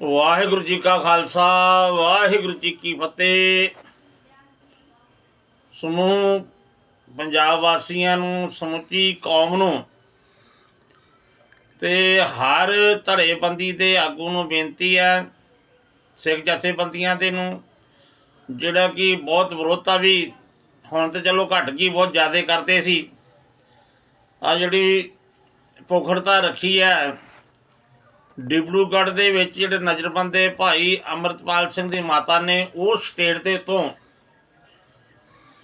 ਵਾਹਿਗੁਰੂ ਜੀ ਕਾ ਖਾਲਸਾ, ਵਾਹਿਗੁਰੂ ਜੀ ਕੀ ਫਤਿਹ। ਸਮੂਹ ਪੰਜਾਬ ਵਾਸੀਆਂ ਨੂੰ, ਸਮੁੱਚੀ ਕੌਮ ਨੂੰ ਤੇ ਹਰ ਧੜੇਬੰਦੀ ਦੇ ਆਗੂ ਨੂੰ ਬੇਨਤੀ ਹੈ, ਸਿੱਖ ਜਥੇਬੰਦੀਆਂ ਦੇ ਨੂੰ, ਜਿਹੜਾ ਕਿ ਬਹੁਤ ਵਿਰੋਧਤਾ ਵੀ ਹੁਣ ਤੇ ਚਲੋ ਘਟ ਗਈ ਬਹੁਤ ਜ਼ਿਆਦਾ ਕਰਦੇ ਸੀ। ਆ ਜਿਹੜੀ ਪੁਖੜਤਾ ਰੱਖੀ ਹੈ ਡਿਬਰੂਗੜ੍ਹ ਦੇ ਵਿੱਚ ਜਿਹੜੇ ਨਜ਼ਰਬੰਦੇ ਭਾਈ ਅਮਰਤਪਾਲ ਸਿੰਘ ਦੀ ਮਾਤਾ ਨੇ, ਉਹ ਸਟੇਟ ਦੇ ਤੋਂ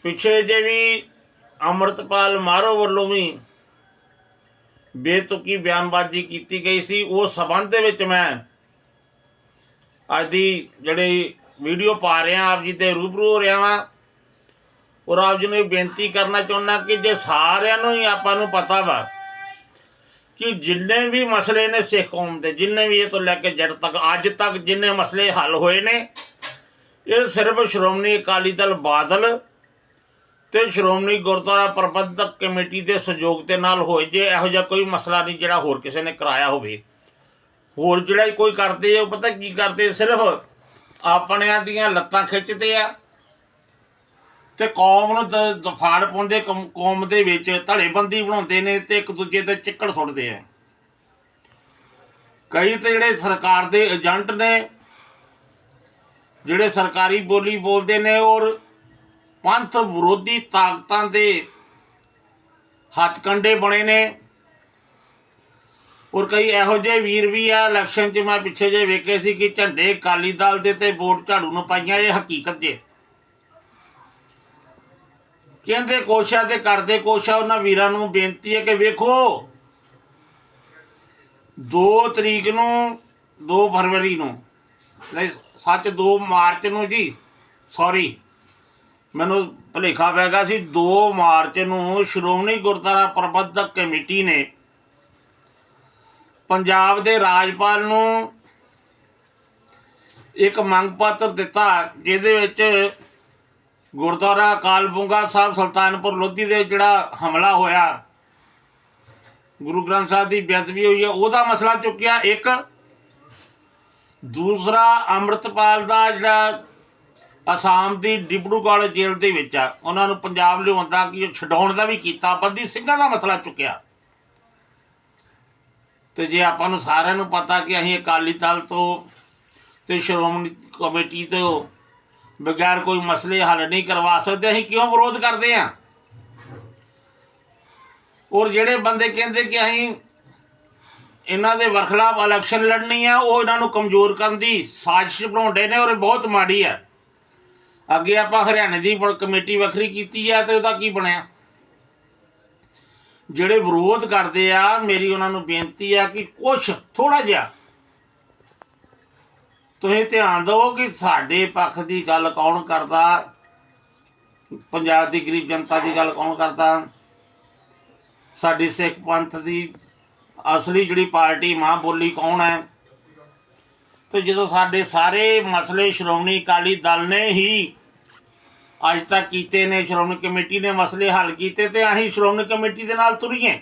ਪਿੱਛੇ ਜੇ ਵੀ ਅਮਰਤਪਾਲ ਮਾਰੋ ਵੱਲੋਂ ਵੀ ਬੇਤੁਕੀ ਬਿਆਨਬਾਜ਼ੀ ਕੀਤੀ ਗਈ ਸੀ, ਉਹ ਸਬੰਧ ਦੇ ਵਿੱਚ ਮੈਂ ਅੱਜ ਦੀ ਜਿਹੜੀ ਵੀਡੀਓ ਪਾ ਰਿਹਾ, ਆਪ ਜੀ ਤੇ ਰੂਬਰੂ ਹੋ ਰਿਹਾ ਵਾਂ। ਔਰ ਆਪ ਜੀ ਨੂੰ ਇਹ ਬੇਨਤੀ ਕਰਨਾ ਚਾਹੁੰਦਾ ਕਿ ਜੇ ਸਾਰਿਆਂ ਨੂੰ ਹੀ ਆਪਾਂ ਨੂੰ ਪਤਾ ਵਾ ਕਿ ਜਿੰਨੇ ਵੀ ਮਸਲੇ ਨੇ ਸਿੱਖ ਕੌਮ ਦੇ, ਜਿੰਨੇ ਵੀ ਇਹ ਤੋਂ ਲੈ ਕੇ ਜੜ ਤੱਕ, ਅੱਜ ਤੱਕ ਜਿੰਨੇ ਮਸਲੇ ਹੱਲ ਹੋਏ ਨੇ, ਇਹ ਸਿਰਫ ਸ਼੍ਰੋਮਣੀ ਅਕਾਲੀ ਦਲ ਬਾਦਲ ਤੇ ਸ਼੍ਰੋਮਣੀ ਗੁਰਦੁਆਰਾ ਪ੍ਰਬੰਧਕ ਕਮੇਟੀ ਦੇ ਸਹਿਯੋਗ ਦੇ ਨਾਲ ਹੋਏ, ਜੇ ਇਹੋ ਜਿਹਾ ਕੋਈ ਮਸਲਾ ਨਹੀਂ ਜਿਹੜਾ ਹੋਰ ਕਿਸੇ ਨੇ ਕਰਾਇਆ ਹੋਵੇ। ਹੋਰ ਜਿਹੜਾ ਕੋਈ ਕਰਦੇ ਆ, ਉਹ ਪਤਾ ਕੀ ਕਰਦੇ? ਸਿਰਫ ਆਪਣਿਆਂ ਦੀਆਂ ਲੱਤਾਂ ਖਿੱਚਦੇ ਆ ਤੇ ਕੌਮ ਨੂੰ ਦ- ਦਫਾੜ ਪਾਉਂਦੇ, ਕੌਮ- ਕੌਮ ਦੇ ਵਿੱਚ ਧੜੇਬੰਦੀ ਬਣਾਉਂਦੇ ਨੇ ਤੇ ਇੱਕ ਦੂਜੇ ਤੇ ਚਿੱਕੜ ਸੁੱਟਦੇ ਆ। ਕਈ ਤੇ ਜਿਹੜੇ ਸਰਕਾਰ ਦੇ ਏਜੰਟ ਨੇ, ਜਿਹੜੇ ਸਰਕਾਰੀ ਬੋਲੀ ਬੋਲਦੇ ਨੇ, ਔਰ ਪੰਥ ਵਿਰੋਧੀ ਤਾਕਤਾਂ ਦੇ ਹੱਥਕੰਡੇ ਬਣੇ ਨੇ। ਔਰ ਕਈ ਇਹੋ ਜਿਹੇ ਵੀਰ ਵੀ ਆ, ਇਲੈਕਸ਼ਨ 'ਚ ਮੈਂ ਪਿੱਛੇ ਜੇ ਵੇਖੇ ਸੀ ਕਿ ਝੰਡੇ ਅਕਾਲੀ ਦਲ ਦੇ ਤੇ ਵੋਟ ਝਾੜੂ ਨੂੰ ਪਾਈਆਂ, ਇਹ ਹਕੀਕਤ ਜੇ। ਕਹਿੰਦੇ ਕੋਸ਼ਾ ਤੇ ਕਰਦੇ ਕੋਸ਼ਾ ਉਹਨਾਂ ਵੀਰਾਂ ਨੂੰ ਬੇਨਤੀ ਹੈ ਕਿ ਵੇਖੋ। 2 ਤਰੀਕ ਨੂੰ 2 ਫਰਵਰੀ ਨੂੰ, ਨਹੀਂ, ਸੱਚ 2 ਮਾਰਚ ਨੂੰ ਜੀ ਸੌਰੀ ਮੈਨੂੰ ਭੁਲੇਖਾ ਪੈ ਗਿਆ ਸੀ 2 ਮਾਰਚ ਨੂੰ ਸ਼੍ਰੋਮਣੀ ਗੁਰਦੁਆਰਾ ਪ੍ਰਬੰਧਕ ਕਮੇਟੀ ਨੇ ਪੰਜਾਬ ਦੇ ਰਾਜਪਾਲ ਨੂੰ ਇੱਕ ਮੰਗ ਪੱਤਰ ਦਿੱਤਾ, ਜਿਹਦੇ ਵਿੱਚ ਗੁਰਦੁਆਰਾ ਅਕਾਲ ਬੁੰਗਾ ਸਾਹਿਬ ਸੁਲਤਾਨਪੁਰ ਲੋਧੀ ਦੇ ਜਿਹੜਾ ਹਮਲਾ ਹੋਇਆ, ਗੁਰੂ ਗ੍ਰੰਥ ਸਾਹਿਬ ਦੀ ਬੇਅਦਬੀ ਹੋਈ ਹੈ, ਉਹਦਾ ਮਸਲਾ ਚੁੱਕਿਆ ਇੱਕ। ਦੂਸਰਾ, ਅੰਮ੍ਰਿਤਪਾਲ ਦਾ ਜਿਹੜਾ ਅਸਾਮ ਦੀ ਡਿਬੜੂਗੜ੍ਹ ਜੇਲ੍ਹ ਦੇ ਵਿੱਚ ਆ, ਉਹਨਾਂ ਨੂੰ ਪੰਜਾਬ ਲਿਆਉਂਦਾ, ਕਿ ਉਹ ਛਡਾਉਣ ਦਾ ਵੀ ਕੀਤਾ, ਬੰਦੀ ਸਿੰਘਾਂ ਦਾ ਮਸਲਾ ਚੁੱਕਿਆ। ਤੇ ਜੇ ਆਪਾਂ ਨੂੰ ਸਾਰਿਆਂ ਨੂੰ ਪਤਾ ਕਿ ਅਸੀਂ ਅਕਾਲੀ ਦਲ ਤੋਂ ਤੇ ਸ਼੍ਰੋਮਣੀ ਕਮੇਟੀ ਤੋਂ ਬਗੈਰ ਕੋਈ ਮਸਲੇ ਹੱਲ ਨਹੀਂ ਕਰਵਾ ਸਕਦੇ, ਅਸੀਂ ਕਿਉਂ ਵਿਰੋਧ ਕਰਦੇ ਹਾਂ? ਔਰ ਜਿਹੜੇ ਬੰਦੇ ਕਹਿੰਦੇ ਕਿ ਅਸੀਂ ਇਹਨਾਂ ਦੇ ਵਰਖਲਾਫ ਇਲੈਕਸ਼ਨ ਲੜਨੀ ਆ ਉਹ ਇਹਨਾਂ ਨੂੰ ਕਮਜ਼ੋਰ ਕਰਨ ਦੀ ਸਾਜ਼ਿਸ਼ ਬਣਾਉਂਦੇ ਨੇ ਔਰ ਇਹ ਬਹੁਤ ਮਾੜੀ ਆ ਅੱਗੇ ਆਪਾਂ ਹਰਿਆਣੇ ਦੀ ਕਮੇਟੀ ਵੱਖਰੀ ਕੀਤੀ ਆ ਤੇ ਉਹਦਾ ਕੀ ਬਣਿਆ? ਜਿਹੜੇ ਵਿਰੋਧ ਕਰਦੇ ਆ, ਮੇਰੀ ਉਹਨਾਂ ਨੂੰ ਬੇਨਤੀ ਆ ਕਿ ਕੁਛ ਥੋੜਾ ਜਿਹਾ ਤੁਸੀਂ ਧਿਆਨ ਦਿਓ ਕਿ ਸਾਡੇ ਪੱਖ ਦੀ ਗੱਲ ਕੌਣ ਕਰਦਾ? ਪੰਜਾਬ ਦੀ ਗਰੀਬ ਜਨਤਾ ਦੀ ਗੱਲ ਕੌਣ ਕਰਦਾ? ਸਾਡੀ ਸਿੱਖ ਪੰਥ ਦੀ ਅਸਲੀ ਜਿਹੜੀ ਪਾਰਟੀ ਮਾਂ ਬੋਲੀ ਕੌਣ ਹੈ? ਤੇ ਜਦੋਂ ਸਾਡੇ ਸਾਰੇ ਮਸਲੇ ਸ਼੍ਰੋਮਣੀ ਅਕਾਲੀ ਦਲ ਨੇ ਹੀ ਅੱਜ ਤੱਕ ਕੀਤੇ ਨੇ, ਸ਼੍ਰੋਮਣੀ ਕਮੇਟੀ ਨੇ ਮਸਲੇ ਹੱਲ ਕੀਤੇ ਤੇ ਅਸੀਂ ਸ਼੍ਰੋਮਣੀ ਕਮੇਟੀ ਦੇ ਨਾਲ ਤੁਰੀਏ।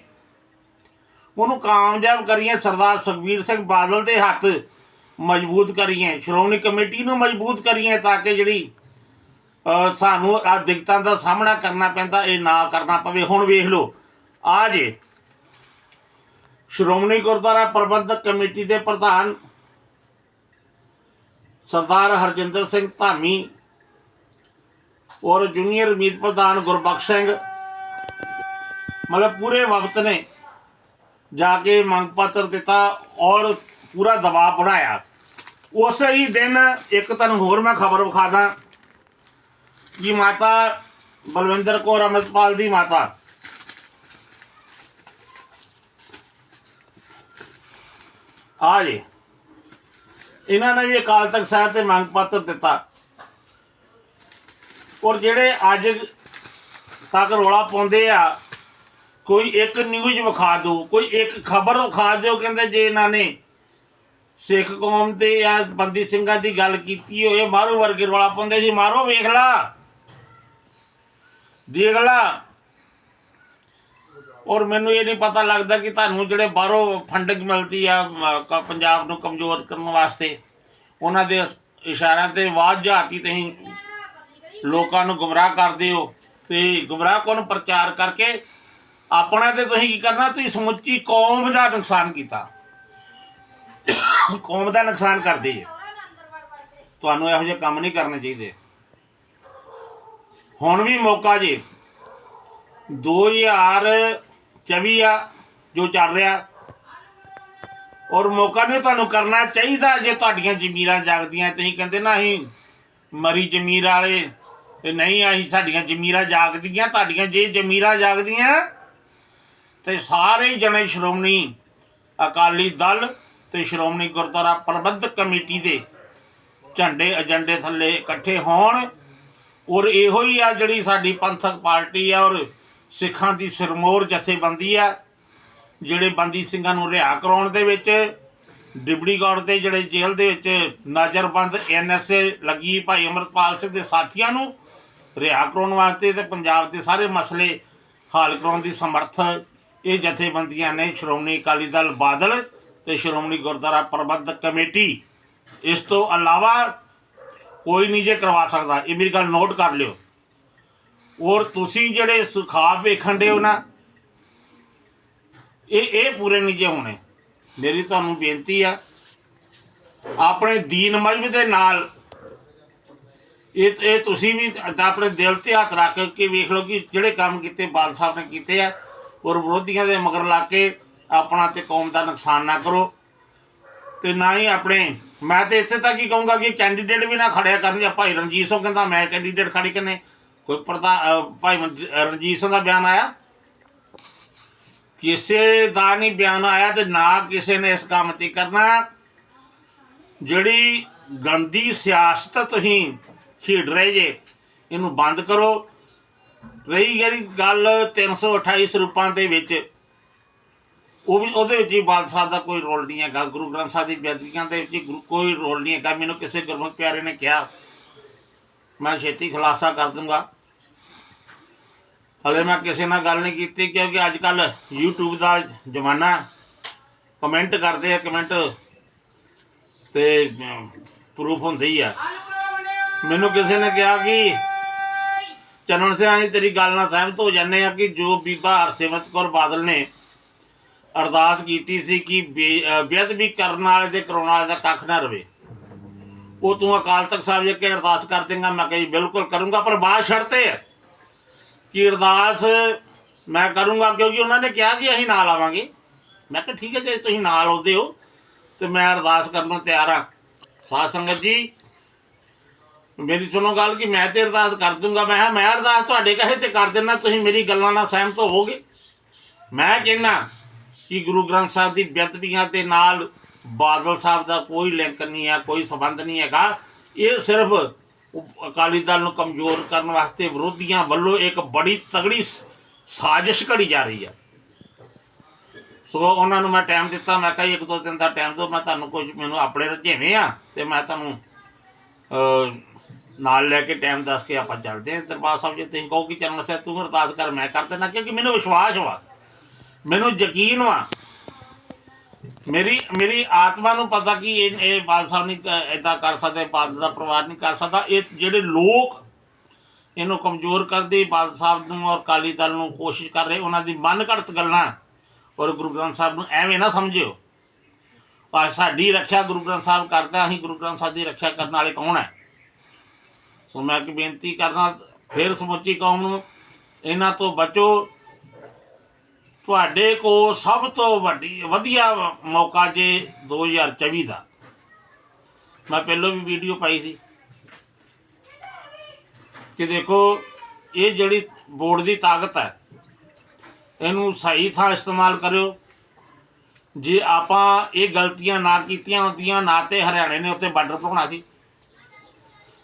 ਉਹਨੂੰ ਕਾਮਯਾਬ ਕਰੀਏ ਸਰਦਾਰ ਸੁਖਬੀਰ ਸਿੰਘ ਬਾਦਲ ਦੇ ਹੱਥ। ਮਜ਼ਬੂਤ ਕਰੀਏ, ਸ਼੍ਰੋਮਣੀ ਕਮੇਟੀ ਨੂੰ ਮਜ਼ਬੂਤ ਕਰੀਏ ਤਾਂ ਕਿ ਜਿਹੜੀ ਸਾਨੂੰ ਆ ਦਿੱਕਤਾਂ ਦਾ ਸਾਹਮਣਾ ਕਰਨਾ ਪੈਂਦਾ, ਇਹ ਨਾ ਕਰਨਾ ਪਵੇ। ਹੁਣ ਵੇਖ ਲਓ, ਆ ਜੇ ਸ਼੍ਰੋਮਣੀ ਗੁਰਦੁਆਰਾ ਪ੍ਰਬੰਧਕ ਕਮੇਟੀ ਦੇ ਪ੍ਰਧਾਨ ਸਰਦਾਰ ਹਰਜਿੰਦਰ ਸਿੰਘ ਧਾਮੀ ਔਰ ਜੂਨੀਅਰ ਮੀਤ ਪ੍ਰਧਾਨ ਗੁਰਬਖਸ਼ ਸਿੰਘ, ਮਤਲਬ ਪੂਰੇ ਵਕਤ ਨੇ ਜਾ ਕੇ ਮੰਗ ਪੱਤਰ ਦਿੱਤਾ ਔਰ ਪੂਰਾ ਦਬਾਅ ਬਣਾਇਆ। ਉਸੇ ਹੀ ਦਿਨ ਇੱਕ ਤੁਹਾਨੂੰ ਹੋਰ ਮੈਂ ਖਬਰ ਵਿਖਾ ਦਾਂ ਕਿ ਮਾਤਾ ਬਲਵਿੰਦਰ ਕੌਰ ਅਮਰਪਾਲ ਦੀ ਮਾਤਾ। ਆ ਜੀ। ਇਹਨਾਂ ਨੇ ਵੀ ਅਕਾਲ ਤਖਤ ਸਾਹਿਬ ਤੇ ਮੰਗ ਪੱਤਰ ਦਿੱਤਾ। ਔਰ ਜਿਹੜੇ ਅੱਜ ਤੱਕ ਰੋਲਾ ਪਾਉਂਦੇ ਆ, ਕੋਈ ਇੱਕ ਨਿਊਜ਼ ਵਿਖਾ ਦਿਓ, ਕੋਈ ਇੱਕ ਖਬਰ ਵਿਖਾ ਦਿਓ, ਕਹਿੰਦੇ ਜੇ ਇਹਨਾਂ ਨੇ ਸਿੱਖ ਕੌਮ ਤੇ ਜਾਂ ਬੰਦੀ ਸਿੰਘਾਂ ਦੀ ਗੱਲ ਕੀਤੀ ਹੋਏ ਮਾਰੋ ਵਰਗੇ ਰੌਲਾ ਪਾਉਂਦੇ ਸੀ ਮਾਰੋ, ਵੇਖ ਲਾ। ਦੇਖ ਲਾ। ਔਰ ਮੈਨੂੰ ਇਹ ਨਹੀਂ ਪਤਾ ਲੱਗਦਾ ਕਿ ਤੁਹਾਨੂੰ ਜਿਹੜੇ ਬਾਹਰੋਂ ਫੰਡਿੰਗ ਮਿਲਦੀ ਆ ਪੰਜਾਬ ਨੂੰ ਕਮਜ਼ੋਰ ਕਰਨ ਵਾਸਤੇ, ਉਹਨਾਂ ਦੇ ਇਸ਼ਾਰਿਆਂ ਤੇ ਆਵਾਜ਼ ਜਾਤੀ ਤੁਸੀਂ ਲੋਕਾਂ ਨੂੰ ਗੁੰਮਰਾਹ ਕਰਦੇ ਹੋ ਤੇ ਗੁੰਮਰਾਹ ਕੋਨ ਪ੍ਰਚਾਰ ਕਰਕੇ ਆਪਣਾ ਤੇ ਤੁਸੀਂ ਕੀ ਕਰਨਾ, ਤੁਸੀਂ ਸਮੁੱਚੀ ਕੌਮ ਦਾ ਨੁਕਸਾਨ ਕੀਤਾ। ਕੌਮ ਦਾ ਨੁਕਸਾਨ ਕਰਦੇ ਜੇ ਤੁਹਾਨੂੰ ਇਹੋ ਜਿਹੇ ਕੰਮ ਨਹੀਂ ਕਰਨੇ ਚਾਹੀਦੇ। ਹੁਣ ਵੀ ਮੌਕਾ ਜੀ। 2024 ਆ, ਜੋ ਚੱਲ ਰਿਹਾ। ਔਰ ਮੌਕਾ ਨਹੀਂ ਤੁਹਾਨੂੰ ਕਰਨਾ ਚਾਹੀਦਾ ਜੇ ਤੁਹਾਡੀਆਂ ਜ਼ਮੀਰਾਂ ਜਾਗਦੀਆਂ। ਤੁਸੀਂ ਕਹਿੰਦੇ ਨਾ ਅਸੀਂ ਮਰੀ ਜ਼ਮੀਰ ਵਾਲੇ ਤੇ ਨਹੀਂ, ਅਸੀਂ ਸਾਡੀਆਂ ਜ਼ਮੀਰਾਂ ਜਾਗਦੀਆਂ, ਤੁਹਾਡੀਆਂ ਜੇ ਜ਼ਮੀਰਾਂ ਜਾਗਦੀਆਂ ਤੇ ਸਾਰੇ ਜਣੇ ਸ਼੍ਰੋਮਣੀ ਅਕਾਲੀ ਦਲ ਤੇ ਸ਼੍ਰੋਮਣੀ ਗੁਰਦੁਆਰਾ ਪ੍ਰਬੰਧਕ ਕਮੇਟੀ ਦੇ ਝੰਡੇ ਏਜੰਡੇ ਥੱਲੇ ਇਕੱਠੇ ਹੋਣ। ਔਰ ਇਹੋ ਹੀ ਆ ਜਿਹੜੀ ਸਾਡੀ ਪੰਥਕ ਪਾਰਟੀ ਆ ਔਰ ਸਿੱਖਾਂ ਦੀ ਸਿਰਮੋਰ ਜਥੇਬੰਦੀ ਆ, ਜਿਹੜੇ ਬੰਦੀ ਸਿੰਘਾਂ ਨੂੰ ਰਿਹਾ ਕਰਾਉਣ ਦੇ ਵਿੱਚ ਡਿਬੜੀਗੜ੍ਹ ਤੇ ਜਿਹੜੇ ਜੇਲ੍ਹ ਦੇ ਵਿੱਚ ਨਜ਼ਰਬੰਦ ਐਨਐਸਏ ਲੱਗੀ ਭਾਈ ਅਮਰਪਾਲ ਸਿੰਘ ਦੇ ਸਾਥੀਆਂ ਨੂੰ ਰਿਹਾ ਕਰਾਉਣ ਵਾਸਤੇ ਤੇ ਪੰਜਾਬ ਦੇ ਸਾਰੇ ਮਸਲੇ ਹੱਲ ਕਰਾਉਣ ਦੀ ਸਮਰੱਥ ਇਹ ਜਥੇਬੰਦੀਆਂ ਨੇ ਸ਼੍ਰੋਮਣੀ ਅਕਾਲੀ ਦਲ ਬਾਦਲ ਤੇ ਸ਼੍ਰੋਮਣੀ ਗੁਰਦੁਆਰਾ ਪ੍ਰਬੰਧਕ ਕਮੇਟੀ, ਇਸ ਤੋਂ ਇਲਾਵਾ ਕੋਈ ਨਹੀਂ ਜੇ ਕਰਵਾ ਸਕਦਾ। ਇਹ ਮੇਰੀ ਗੱਲ ਨੋਟ ਕਰ ਲਿਓ। ਔਰ ਤੁਸੀਂ ਜਿਹੜੇ ਸੁਖਾਵ ਵੇਖਣ ਦੇ ਹੋ ਨਾ, ਇਹ ਇਹ ਪੂਰੇ ਨਹੀਂ ਜੇ ਹੋਣੇ। ਮੇਰੀ ਤੁਹਾਨੂੰ ਬੇਨਤੀ ਆ, ਆਪਣੇ ਦੀਨ ਮਜਬ ਦੇ ਨਾਲ ਇਹ ਇਹ ਤੁਸੀਂ ਵੀ ਆਪਣੇ ਦਿਲ ਤੇ ਹੱਥ ਰੱਖ ਕੇ ਵੇਖ ਲਓ ਕਿ ਜਿਹੜੇ ਕੰਮ ਕੀਤੇ ਬਾਲ ਸਾਹਿਬ ਨੇ ਕੀਤੇ ਆ, ਔਰ ਵਿਰੋਧੀਆਂ ਦੇ ਮਗਰ ਲਾ ਕੇ ਆਪਣਾ ਤੇ ਕੌਮ ਦਾ ਨੁਕਸਾਨ ਨਾ ਕਰੋ। ਤੇ ਨਾ ਹੀ ਆਪਣੇ, ਮੈਂ ਤੇ ਇੱਥੇ ਤੱਕ ਹੀ ਕਹੂੰਗਾ ਕਿ ਕੈਂਡੀਡੇਟ ਵੀ ਨਾ ਖੜਿਆ ਕਰਨ ਜਾਂ ਭਾਈ ਰਣਜੀਤ ਸਿੰਘ ਕਹਿੰਦਾ, ਮੈਂ ਕੈਂਡੀਡੇਟ ਖੜੀ ਕਰਨੇ। ਕੋਈ ਪ੍ਰਧਾਨ ਭਾਈ ਰਣਜੀਤ ਸਿੰਘ ਦਾ ਬਿਆਨ ਆਇਆ? ਕਿਸੇ ਦਾ ਨਹੀਂ ਬਿਆਨ ਆਇਆ ਤੇ ਨਾ ਕਿਸੇ ਨੇ ਇਸ ਕੰਮ ਤੇ ਕਰਨਾ। ਜਿਹੜੀ ਗੰਦੀ ਸਿਆਸਤ ਤੁਸੀਂ ਖੇਡ ਰਹੇ ਜੇ, ਇਹਨੂੰ ਬੰਦ ਕਰੋ। ਰਹੀ ਗਈ ਗੱਲ 328 ਸਰੂਪਾਂ ਦੇ ਵਿੱਚ ਉਹ ਵੀ ਉਹਦੇ ਵਿੱਚ ਵੀ ਬਾਦ ਸਾਹਿਬ ਦਾ ਕੋਈ ਰੋਲ ਨਹੀਂ ਹੈਗਾ, ਗੁਰੂ ਗ੍ਰੰਥ ਸਾਹਿਬ ਦੀ ਬੇਅਦਬੀਆਂ ਦੇ ਵਿੱਚ ਗੁਰੂ- ਕੋਈ ਰੋਲ ਨਹੀਂ ਹੈਗਾ। ਮੈਨੂੰ ਕਿਸੇ ਗੁਰਮੁਖ ਪਿਆਰੇ ਨੇ ਕਿਹਾ, ਮੈਂ ਛੇਤੀ ਖੁਲਾਸਾ ਕਰ ਦੂੰਗਾ। ਹਲੇ ਮੈਂ ਕਿਸੇ ਨਾਲ ਗੱਲ ਨਹੀਂ ਕੀਤੀ ਕਿਉਂਕਿ ਅੱਜ ਕੱਲ YouTube ਦਾ ਜ਼ਮਾਨਾ ਕਮੈਂਟ ਕਰਦੇ ਆ ਕਮੈਂਟ ਤੇ ਪ੍ਰੂਫ ਹੁੰਦੇ ਹੀ ਆ। ਮੈਨੂੰ ਕਿਸੇ ਨੇ ਕਿਹਾ ਕਿ, ਚੰਨਣ ਸਿੰਘ ਤੇਰੀ ਗੱਲ ਨਾਲ ਸਹਿਮਤ ਹੋ ਜਾਂਦੇ ਆ ਕਿ ਜੋ ਬੀਬਾ ਹਰਸਿਮਰਤ ਕੌਰ ਬਾਦਲ ਨੇ ਅਰਦਾਸ ਕੀਤੀ ਸੀ ਕਿ ਬੇ- ਅਹ ਬੇਅਦਬੀ ਕਰਨ ਵਾਲੇ ਤੇ ਕਰਾਉਣ ਵਾਲੇ ਦਾ ਕੱਖ ਨਾ ਰਵੇ। ਉਹ ਤੂੰ ਅਕਾਲ ਤਖਤ ਸਾਹਿਬ ਜਾ ਕੇ ਅਰਦਾਸ ਕਰ ਦੇਂਗਾ, ਮੈਂ ਕਹੀ ਬਿਲਕੁਲ ਕਰੂੰਗਾ, ਪਰ ਬਾਤ ਸ਼ਰਤ ਹੈ ਕਿ ਅਰਦਾਸ ਮੈਂ ਕਰੂੰਗਾ ਕਿਉਂਕਿ ਉਹਨਾਂ ਨੇ ਕਿਹਾ ਕਿ ਅਸੀਂ ਨਾਲ ਆਵਾਂਗੇ। ਮੈਂ ਕਿਹਾ, ਠੀਕ ਹੈ, ਜੇ ਤੁਸੀਂ ਨਾਲ ਆਉਂਦੇ ਹੋ, ਤੇ ਮੈਂ ਅਰਦਾਸ ਕਰਨ ਨੂੰ ਤਿਆਰ ਹਾਂ। ਸਾਧ ਸੰਗਤ ਜੀ, ਮੇਰੀ ਸੁਣੋ ਗੱਲ ਕਿ ਮੈਂ ਤੇ ਅਰਦਾਸ ਕਰ ਦੂੰਗਾ। ਮੈਂ ਕਿਹਾ, ਮੈਂ ਅਰਦਾਸ ਤੁਹਾਡੇ ਕਹੇ ਤੇ ਕਰ ਦੇਣਾ ਤੁਸੀਂ ਮੇਰੀ ਗੱਲਾਂ ਨਾਲ ਸਹਿਮਤ ਹੋਵੋਗੇ। ਮੈਂ ਕਹਿੰਦਾ ਕਿ ਗੁਰੂ ਗ੍ਰੰਥ ਸਾਹਿਬ ਦੀ ਬੇਅਦਬੀਆਂ ਦੇ ਨਾਲ ਬਾਦਲ ਸਾਹਿਬ ਦਾ ਕੋਈ ਲਿੰਕ ਨਹੀਂ ਹੈ, ਕੋਈ ਸੰਬੰਧ ਨਹੀਂ ਹੈਗਾ। ਇਹ ਸਿਰਫ ਅਕਾਲੀ ਦਲ ਨੂੰ ਕਮਜ਼ੋਰ ਕਰਨ ਵਾਸਤੇ ਵਿਰੋਧੀਆਂ ਵੱਲੋਂ ਇੱਕ ਬੜੀ ਤਗੜੀ ਸ- ਸਾਜ਼ਿਸ਼ ਘੜੀ ਜਾ ਰਹੀ ਹੈ। ਸੋ ਉਹਨਾਂ ਨੂੰ ਮੈਂ ਟਾਈਮ ਦਿੱਤਾ, ਮੈਂ ਕਿਹਾ ਇੱਕ ਦੋ ਦਿਨ ਦਾ ਟਾਈਮ ਦਿਓ, ਮੈਂ ਤੁਹਾਨੂੰ ਕੁਝ ਮੈਨੂੰ ਆਪਣੇ ਰਝੇਵੇਂ ਆ ਤੇ ਮੈਂ ਤੁਹਾਨੂੰ ਨਾਲ ਲੈ ਕੇ ਟਾਈਮ ਦੱਸ ਕੇ ਆਪਾਂ ਚੱਲਦੇ ਹਾਂ। ਦਰਬਾਰ ਸਾਹਿਬ ਜੇ, ਤੁਸੀਂ ਕਹੋ ਕਿ ਚਰਨ ਸਾਹਿਬ, ਤੂੰ ਅਰਦਾਸ ਕਰ, ਮੈਂ ਕਰ ਦੇਣਾ ਕਿਉਂਕਿ ਮੈਨੂੰ ਵਿਸ਼ਵਾਸ ਵਾ। ਮੈਨੂੰ ਯਕੀਨ ਵਾ। ਮੇਰੀ ਮੇਰੀ ਆਤਮਾ ਨੂੰ ਪਤਾ ਕਿ ਇਹ ਇਹ ਬਾਦ ਸਾਹਿਬ ਨਹੀਂ ਇਦਾਂ ਕਰ ਸਕਦੇ, ਬਾਦ ਦਾ ਪਰਿਵਾਰ ਨਹੀਂ ਕਰ ਸਕਦਾ। ਇਹ ਜਿਹੜੇ ਲੋਕ ਇਹਨੂੰ ਕਮਜ਼ੋਰ ਕਰਦੇ, ਬਾਦ ਸਾਹਿਬ ਨੂੰ ਔਰ ਕਾਲੀ ਦਲ ਨੂੰ ਕੋਸ਼ਿਸ਼ ਕਰ ਰਹੇ, ਉਹਨਾਂ ਦੀ ਮਨ ਘੜਤ ਗੱਲਾਂ ਔਰ ਗੁਰੂ ਗ੍ਰੰਥ ਸਾਹਿਬ ਨੂੰ ਐਵੇਂ ਨਾ ਸਮਝਿਓ। ਆ ਸਾਡੀ ਰੱਖਿਆ ਗੁਰੂ ਗ੍ਰੰਥ ਸਾਹਿਬ ਕਰਦਾ, ਅਸੀਂ ਗੁਰੂ ਗ੍ਰੰਥ ਸਾਹਿਬ ਦੀ ਰੱਖਿਆ ਕਰਨ ਵਾਲੇ ਕੌਣ ਹੈ? ਸੋ ਮੈਂ ਇੱਕ ਬੇਨਤੀ ਕਰਦਾ, ਫਿਰ ਸਮੁੱਚੀ ਕੌਮ ਨੂੰ ਇਹਨਾਂ ਤੋਂ ਬਚੋ। ਤੁਹਾਡੇ ਕੋਲ ਸਭ ਤੋਂ ਵੱਡੀ, ਵਧੀਆ ਮੌਕਾ ਜੇ 2024 ਦਾ। ਮੈਂ ਪਹਿਲਾਂ ਵੀ ਵੀਡੀਓ ਪਾਈ ਸੀ ਕਿ ਦੇਖੋ, ਇਹ ਜਿਹੜੀ ਬੋਰਡ ਦੀ ਤਾਕਤ ਹੈ, ਇਹਨੂੰ ਸਹੀ ਥਾਂ ਇਸਤੇਮਾਲ ਕਰਿਓ। ਜੇ ਆਪਾਂ ਇਹ ਗਲਤੀਆਂ ਨਾ ਕੀਤੀਆਂ ਹੁੰਦੀਆਂ, ਨਾ ਤੇ ਹਰਿਆਣੇ ਨੇ ਉੱਤੇ ਬਾਰਡਰ ਬਣਾਉਣਾ ਸੀ,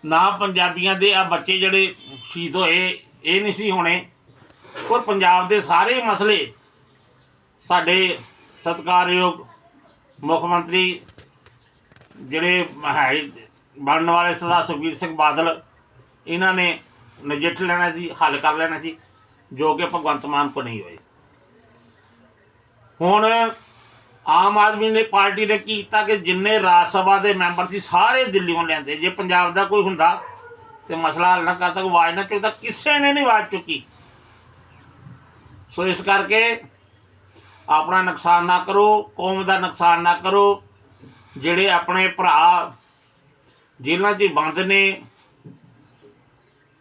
ਨਾ ਪੰਜਾਬੀਆਂ ਦੇ ਆ ਬੱਚੇ ਜਿਹੜੇ ਸ਼ਹੀਦ ਹੋਏ, ਇਹ ਨਹੀਂ ਸੀ ਹੋਣੇ। ਔਰ ਪੰਜਾਬ ਦੇ ਸਾਰੇ ਮਸਲੇ ਸਾਡੇ ਸਤਿਕਾਰਯੋਗ ਮੁੱਖ ਮੰਤਰੀ ਜਿਹੜੇ ਹੈ, ਬਣਨ ਵਾਲੇ ਸਰਦਾਰ ਸੁਖਬੀਰ ਸਿੰਘ ਬਾਦਲ, ਇਹਨਾਂ ਨੇ ਨਜਿੱਠ ਲੈਣਾ ਸੀ, ਹੱਲ ਕਰ ਲੈਣਾ ਸੀ, ਜੋ ਕਿ ਭਗਵੰਤ ਮਾਨ ਕੋ ਨਹੀਂ ਹੋਏ। ਹੁਣ ਆਮ ਆਦਮੀ ਨੇ ਪਾਰਟੀ ਨੇ ਕੀ ਕੀਤਾ ਕਿ ਜਿੰਨੇ ਰਾਜ ਸਭਾ ਦੇ ਮੈਂਬਰ ਸੀ, ਸਾਰੇ ਦਿੱਲੀੋਂ ਲਿਆਂਦੇ। ਜੇ ਪੰਜਾਬ ਦਾ ਕੋਈ ਹੁੰਦਾ ਤੇ ਮਸਲਾ ਹੱਲ ਨਾ ਕਰਦਾ ਕੋਈ ਆਵਾਜ਼ ਨਾ ਚੁੱਕਦਾ ਕਿਸੇ ਨੇ ਨਹੀਂ ਆਵਾਜ਼ ਚੁੱਕੀ। ਸੋ ਇਸ ਕਰਕੇ ਆਪਣਾ ਨੁਕਸਾਨ ਨਾ ਕਰੋ, ਕੌਮ ਦਾ ਨੁਕਸਾਨ ਨਾ ਕਰੋ। ਜਿਹੜੇ ਆਪਣੇ ਭਰਾ ਜੇਲ੍ਹਾਂ 'ਚ ਬੰਦ ਨੇ,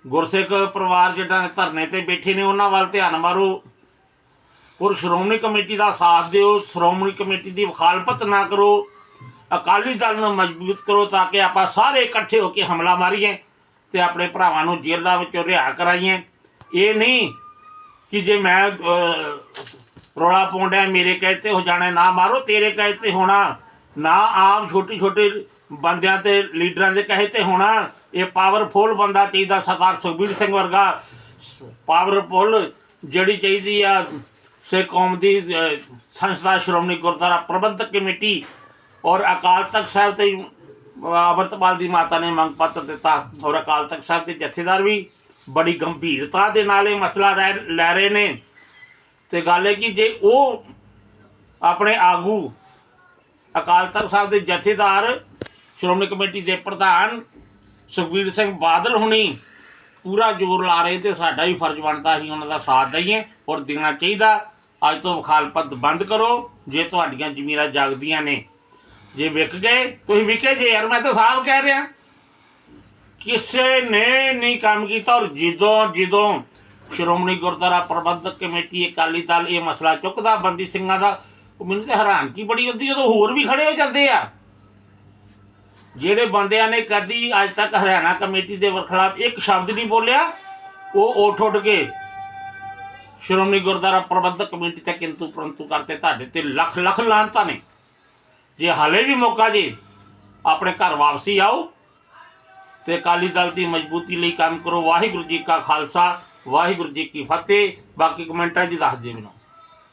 ਗੁਰਸਿੱਖ ਪਰਿਵਾਰ ਜਿਹੜਾ ਧਰਨੇ ਤੇ ਬੈਠੇ ਨੇ, ਉਹਨਾਂ ਵੱਲ ਧਿਆਨ ਮਾਰੋ। ਔਰ ਸ਼੍ਰੋਮਣੀ ਕਮੇਟੀ ਦਾ ਸਾਥ ਦਿਓ, ਸ਼੍ਰੋਮਣੀ ਕਮੇਟੀ ਦੀ ਵਖਾਲਪਤ ਨਾ ਕਰੋ। ਅਕਾਲੀ ਦਲ ਨੂੰ ਮਜ਼ਬੂਤ ਕਰੋ ਤਾਂ ਕਿ ਆਪਾਂ ਸਾਰੇ ਇਕੱਠੇ ਹੋ ਕੇ ਹਮਲਾ ਮਾਰੀਏ ਤੇ ਆਪਣੇ ਭਰਾਵਾਂ ਨੂੰ ਜੇਲ੍ਹਾਂ ਵਿੱਚੋਂ ਰਿਹਾ ਕਰਾਈਏ। ਇਹ ਨਹੀਂ ਕਿ ਜੇ ਮੈਂ ਰੌਲਾ ਪਾਉਂਦਾ ਮੇਰੇ ਕਹੇ ਤੇ ਹੋ ਜਾਣਾ, ਨਾ ਮਾਰੋ, ਤੇਰੇ ਕਹੇ ਤੇ ਹੋਣਾ। ਨਾ ਆਮ ਛੋਟੇ ਛੋਟੇ ਬੰਦਿਆਂ ਤੇ, ਲੀਡਰਾਂ ਦੇ ਕਹੇ ਤੇ ਹੋਣਾ। ਇਹ ਪਾਵਰਫੁਲ ਬੰਦਾ ਚਾਹੀਦਾ ਸਰਦਾਰ ਸੁਖਬੀਰ ਸਿੰਘ ਵਰਗਾ। ਪਾਵਰਫੁਲ ਜਿਹੜੀ ਚਾਹੀਦੀ ਆ, ਸੇ ਕੌਮ ਦੀ ਸੰਸਥਾ ਸ਼੍ਰੋਮਣੀ ਗੁਰਦੁਆਰਾ ਪ੍ਰਬੰਧਕ ਕਮੇਟੀ ਔਰ ਅਕਾਲ ਤਖਤ ਸਾਹਿਬ ਤੇ ਅਮਰਤਪਾਲ ਦੀ ਮਾਤਾ ਨੇ ਮੰਗ ਪੱਤਰ ਦਿੱਤਾ ਔਰ ਅਕਾਲ ਤਖਤ ਸਾਹਿਬ ਦੇ ਜਥੇਦਾਰ ਵੀ ਬੜੀ ਗੰਭੀਰਤਾ ਦੇ ਨਾਲ ਇਹ ਮਸਲਾ ਰਹਿ- ਲੈ ਰਹੇ ਨੇ। ਤੇ ਗੱਲ ਹੈ ਕਿ ਜੇ ਉਹ ਆਪਣੇ ਆਗੂ ਅਕਾਲ ਤਖਤ ਸਾਹਿਬ ਦੇ ਜਥੇਦਾਰ, ਸ਼੍ਰੋਮਣੀ ਕਮੇਟੀ ਦੇ ਪ੍ਰਧਾਨ ਸੁਖਬੀਰ ਸਿੰਘ ਬਾਦਲ ਹੁਣੀ ਪੂਰਾ ਜ਼ੋਰ ਲਾ ਰਹੇ ਤੇ ਸਾਡਾ ਵੀ ਫਰਜ਼ ਬਣਦਾ ਸੀ ਉਹਨਾਂ ਦਾ ਸਾਥ ਦਈਏ ਔਰ ਦੇਣਾ ਚਾਹੀਦਾ। ਅੱਜ ਤੋਂ ਵਖਾਲਪਤ ਬੰਦ ਕਰੋ, ਜੇ ਤੁਹਾਡੀਆਂ ਜ਼ਮੀਰਾਂ ਜਾਗਦੀਆਂ ਨੇ। ਜੇ ਵਿਕ ਗਏ, ਤੁਸੀਂ ਵਿਕੇ ਜੇ ਯਾਰ, ਮੈਂ ਤਾਂ ਸਾਫ਼ ਕਹਿ ਰਿਹਾ। ਕਿਸੇ ਨੇ ਨਹੀਂ ਕੰਮ ਕੀਤਾ ਔਰ ਜਦੋਂ ਜਦੋਂ ਸ਼੍ਰੋਮਣੀ ਗੁਰਦੁਆਰਾ ਪ੍ਰਬੰਧਕ ਕਮੇਟੀ ਅਕਾਲੀ ਦਲ ਇਹ ਮਸਲਾ ਚੁੱਕਦਾ, ਬੰਦੀ ਸਿੰਘਾਂ ਦਾ। ਉਹ ਮੈਨੂੰ ਤੇ ਹੈਰਾਨਗੀ ਬੜੀ ਹੁੰਦੀ, ਜਦੋਂ ਹੋਰ ਵੀ ਖੜੇ ਹੋ ਜਾਂਦੇ ਆ। ਜਿਹੜੇ ਬੰਦਿਆਂ ਨੇ ਕਦੀ ਅੱਜ ਤੱਕ ਹਰਿਆਣਾ ਕਮੇਟੀ ਦੇ ਖਿਲਾਫ ਇੱਕ ਸ਼ਬਦ ਨਹੀਂ ਬੋਲਿਆ, ਉਹ ਉੱਠ ਉੱਠ ਕੇ ਸ਼੍ਰੋਮਣੀ ਗੁਰਦੁਆਰਾ ਪ੍ਰਬੰਧਕ ਕਮੇਟੀ ਤੇ ਕਿੰਤੂ ਪਰੰਤੂ ਕਰਤੇ ਤੁਹਾਡੇ ਤੇ ਲੱਖ ਲੱਖ ਲਾਂਤਾਂ ਨੇ। ਜੇ ਹਾਲੇ ਵੀ ਮੌਕਾ ਜੇ, ਆਪਣੇ ਘਰ ਵਾਪਸੀ ਆਓ ਤੇ ਅਕਾਲੀ ਦਲ ਦੀ ਮਜ਼ਬੂਤੀ ਲਈ ਕੰਮ ਕਰੋ। ਵਾਹਿਗੁਰੂ ਜੀ ਕਾ ਖਾਲਸਾ। ਵਾਹਿਗੁਰੂ ਜੀ ਕੀ ਫਤਿਹ। ਬਾਕੀ ਕਮੈਂਟਾਂ 'ਚ ਦੱਸ ਦਿਓ ਮੈਨੂੰ।